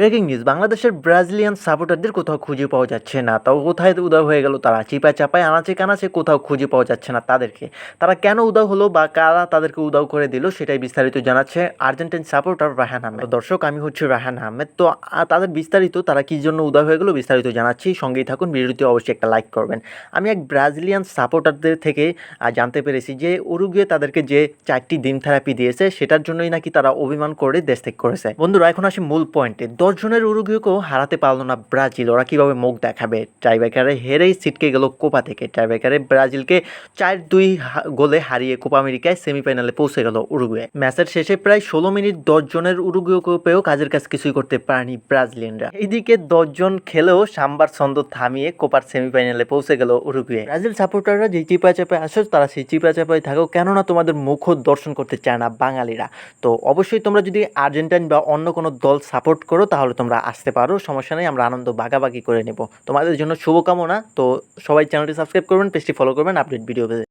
Breaking news, বাংলাদেশের Brazilian সাপোর্টারদের কোথাও খুঁজে পাওয়া যাচ্ছে না। তাও কোথায় উদাও হয়ে গেল তারা? চিপায় চাপায়, আনাচে কানাচে কোথাও খুঁজে পাওয়া যাচ্ছে না তাদেরকে। তারা কেন উদাও হলো বা কারা তাদেরকে উদাও করে দিল সেটাই বিস্তারিত জানাচ্ছে আর্জেন্টিন সাপোর্টার রাহান আহমেদ। দর্শক, আমি হচ্ছে রাহান আহমেদ। তো তাদের বিস্তারিত তারা কি জন্য উদাও হয়ে গেলো বিস্তারিত জানাচ্ছি। সঙ্গেই থাকুন, ভিডিওটি অবশ্যই একটা লাইক করবেন। আমি এক ব্রাজিলিয়ান সাপোর্টারদের থেকে জানতে পেরেছি যে উরুগুয়ে তাদেরকে যে চারটি ডিম থেরাপি দিয়েছে, সেটার জন্যই নাকি তারা অভিমান করে দেশ ত্যাগ করেছে। বন্ধুরা, এখন আসি মূল পয়েন্টে। দশজনের উরুগুয়েকেও হারাতে পারল না ব্রাজিল। ওরা কীভাবে মুখ দেখাবে? টাইব্রেকারে হেরেই ছিটকে গেল কোপা থেকে। টাইব্রেকারে ব্রাজিলকে চার দুই গোলে হারিয়ে কোপা আমেরিকায় সেমিফাইনালে পৌঁছে গেল উরুগুয়ে। ম্যাচের শেষে প্রায় ষোলো মিনিট দশজনের উরুগুয়েকে পেয়েও কাজের কাজ কিছুই করতে পারেনি ব্রাজিলিয়ানরা। এইদিকে দশজন খেলেও সাম্বার ছন্দ থামিয়ে কোপার সেমিফাইনালে পৌঁছে গেল উরুগুয়ে। ব্রাজিল সাপোর্টাররা যেই চিপা চাপায় আসো, তারা সেই চিপা চাপায় থাকো। কেননা তোমাদের মুখ দর্শন করতে চায় না বাঙালিরা। তো অবশ্যই তোমরা যদি আর্জেন্টাইন বা অন্য কোনো দল সাপোর্ট করো তাহলে তোমরা আসতে পারো, সমস্যা নেই, আমরা আনন্দ ভাগাভাগি করে নেব। তোমাদের জন্য শুভকামনা, তো সবাই চ্যানেলটি সাবস্ক্রাইব করবেন, পেজটি ফলো করবেন, আপডেট ভিডিও